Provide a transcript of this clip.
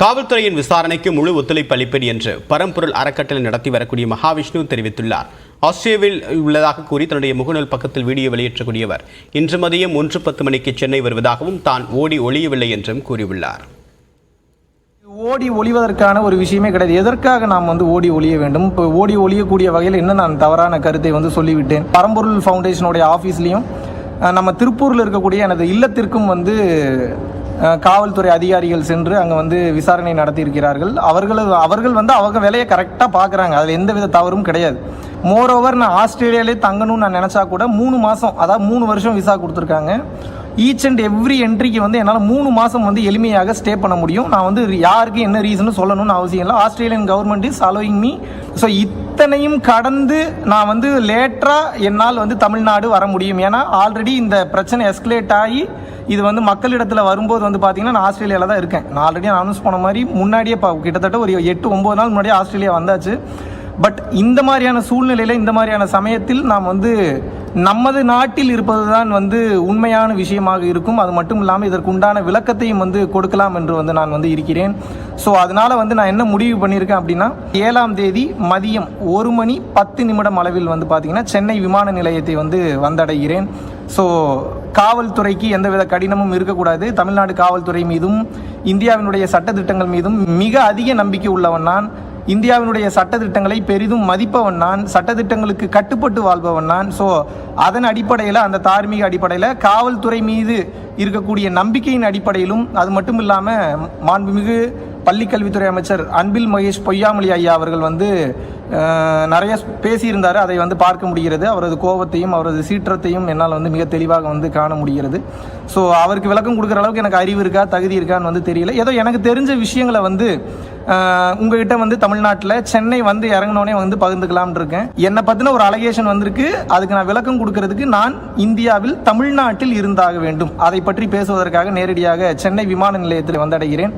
காவல்துறையின் விசாரணைக்கு முழு ஒத்துழைப்பு அளிப்பேன் என்று பரம்பொருள் அறக்கட்டளை நடத்தி வரக்கூடிய மகாவிஷ்ணு தெரிவித்துள்ளார். ஆஸ்திரேலியாவில் உள்ளதாக கூறி தன்னுடைய முகநூல் பக்கத்தில் வீடியோ வெளியேற்றக்கூடியவர் இன்று மதியம் ஒன்று பத்து மணிக்கு சென்னை வருவதாகவும் தான் ஓடி ஒளியவில்லை என்றும் கூறியுள்ளார். ஓடி ஒளிவதற்கான ஒரு விஷயமே கிடையாது. எதற்காக நாம் வந்து ஓடி ஒளிய வேண்டும்? இப்போ ஓடி ஒளியக்கூடிய வகையில் என்ன நான் தவறான கருத்தை வந்து சொல்லிவிட்டேன்? பரம்பொருள் ஃபவுண்டேஷனுடைய ஆஃபீஸ்லேயும் நம்ம திருப்பூரில் இருக்கக்கூடிய எனது இல்லத்திற்கும் வந்து காவல்துறை அதிகாரிகள் சென்று அங்கே வந்து விசாரணை நடத்தியிருக்கிறார்கள். அவர்கள் அவர்கள் வந்து அவங்க வேலையை கரெக்டாக பார்க்குறாங்க. அதில் எந்த வித தவறும் கிடையாது. மோரோவர் நான் ஆஸ்திரேலியாலே தங்கணும்னு நான் நினச்சா கூட மூணு மாதம் அதாவது மூணு வருஷம் விசா கொடுத்துருக்காங்க. ஈச் அண்ட் எவ்ரி என்ட்ரிக்கு வந்து என்னால் மூணு மாதம் வந்து எளிமையாக ஸ்டே பண்ண முடியும். நான் வந்து யாருக்கு என்ன ரீசன் சொல்லணும்னு அவசியம் இல்லை. Australian government is allowing me so இத்தனையும் கடந்து நான் வந்து லேட்டராக என்னால் வந்து தமிழ்நாடு வர முடியும். ஏன்னா ஆல்ரெடி இந்த பிரச்சனை எஸ்கலேட் ஆகி இது வந்து மக்களிடத்தில் வரும்போது வந்து பார்த்தீங்கன்னா நான் ஆஸ்திரேலியாவில் தான் இருக்கேன். நான் ஆல்ரெடி அனௌன்ஸ் பண்ண மாதிரி முன்னாடியே பா கிட்டத்தட்ட ஒரு எட்டு ஒம்பது நாள் முன்னாடியே ஆஸ்திரேலியா வந்தாச்சு. பட் இந்த மாதிரியான சூழ்நிலையில் இந்த மாதிரியான சமயத்தில் நாம் வந்து நமது நாட்டில் இருப்பது தான் வந்து உண்மையான விஷயமாக இருக்கும். அது மட்டும் இல்லாமல் இதற்கு உண்டான விளக்கத்தையும் வந்து கொடுக்கலாம் என்று வந்து நான் வந்து இருக்கிறேன். ஸோ அதனால வந்து நான் என்ன முடிவு பண்ணியிருக்கேன் அப்படின்னா ஏழாம் தேதி மதியம் ஒரு மணி பத்து நிமிடம் அளவில் வந்து பார்த்திங்கன்னா சென்னை விமான நிலையத்தை வந்து வந்தடைகிறேன். ஸோ காவல்துறைக்கு எந்தவித கடினமும் இருக்கக்கூடாது. தமிழ்நாடு காவல்துறை மீதும் இந்தியாவினுடைய சட்டத்திட்டங்கள் மீதும் மிக அதிக நம்பிக்கை உள்ளவன் நான். இந்தியாவினுடைய சட்டத்திட்டங்களை பெரிதும் மதிப்பவன் நான் சட்டத்திட்டங்களுக்கு கட்டுப்பட்டு வாழ்பவன் நான். ஸோ அதன் அடிப்படையில் அந்த தார்மீக அடிப்படையில் காவல்துறை மீது இருக்கக்கூடிய நம்பிக்கையின் அடிப்படையிலும் அது மட்டும் இல்லாமல் மாண்புமிகு பள்ளிக்கல்வித்துறை அமைச்சர் அன்பில் மகேஷ் பொய்யாமொழி ஐயா அவர்கள் வந்து நிறைய பேசியிருந்தார். அதை வந்து பார்க்க முடிகிறது. அவரது கோபத்தையும் அவரது சீற்றத்தையும் என்னால் வந்து மிக தெளிவாக வந்து காண முடிகிறது. ஸோ அவருக்கு விளக்கம் கொடுக்குற அளவுக்கு எனக்கு அறிவு இருக்கா தகுதி இருக்கான்னு வந்து தெரியல. ஏதோ எனக்கு தெரிஞ்ச விஷயங்களை வந்து உங்ககிட்ட வந்து தமிழ்நாட்டில் சென்னை வந்து இறங்கினோடனே வந்து பகிர்ந்துக்கலாம்னு இருக்கேன். என்னை பற்றின ஒரு அலகேஷன் வந்திருக்கு. அதுக்கு நான் விளக்கம் கொடுக்கறதுக்கு நான் இந்தியாவில் தமிழ்நாட்டில் இருந்தாக வேண்டும். அதை பற்றி பேசுவதற்காக நேரடியாக சென்னை விமான நிலையத்தில் வந்தடைகிறேன்.